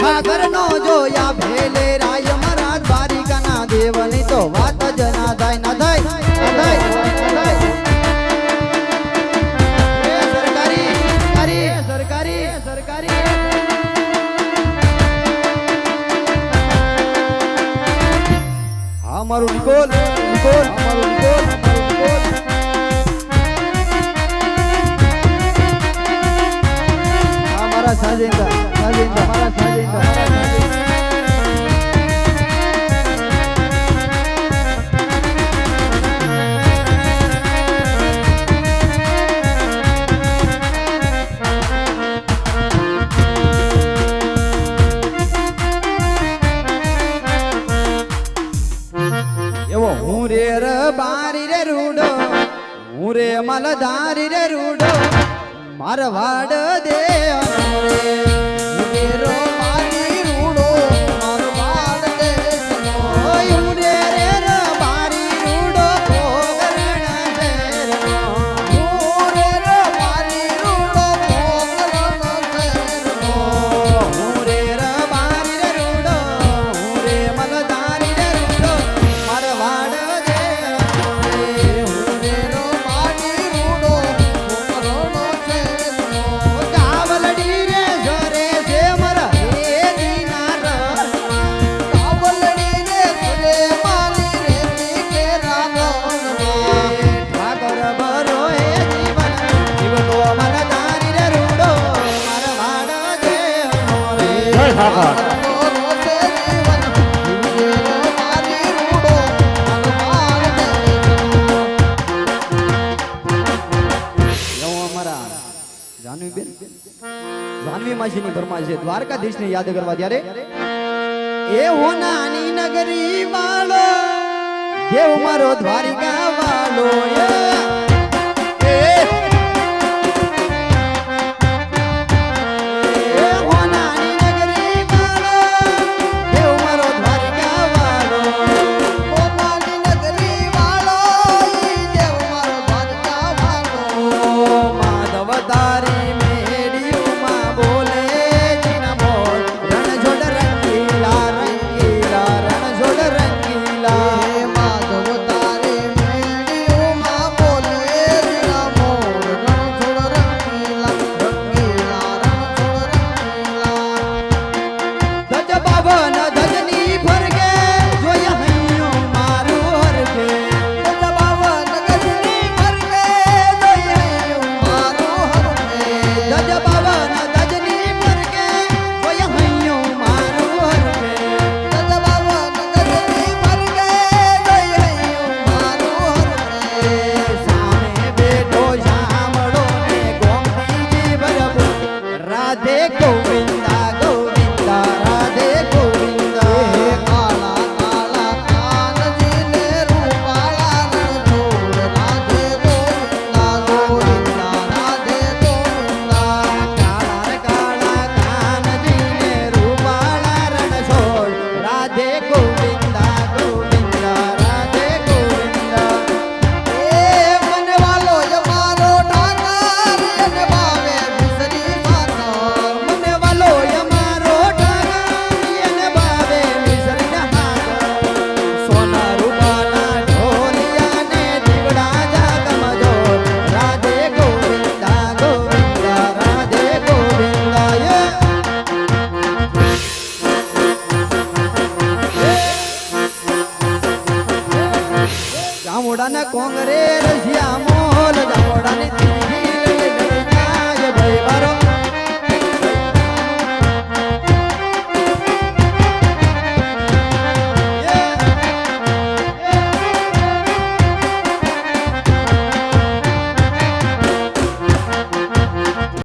ઠાકર નો જોયા ભેલે રાય મહારાજ બારીકા ના દેવની તો વાત જ ના થાય ના થાય થાય સરકારી સરકારી સરકારી નિકોલ નિકોલ નિકોલ અમારા સાજેન્દ્ર એવો હું રે ર બારી રે રૂડો હું રે મલધારી મારવાડ દેવ જાનવી માસીની ફરમાય છે, દ્વારકાધીશને યાદ કરવા ત્યારે એ હું નાની નગરી વાળો દેવ મારો દ્વારિકા વાળો દામોડાને કોંગરે રશિયા મોલ દામોડાને ભાઈ બારો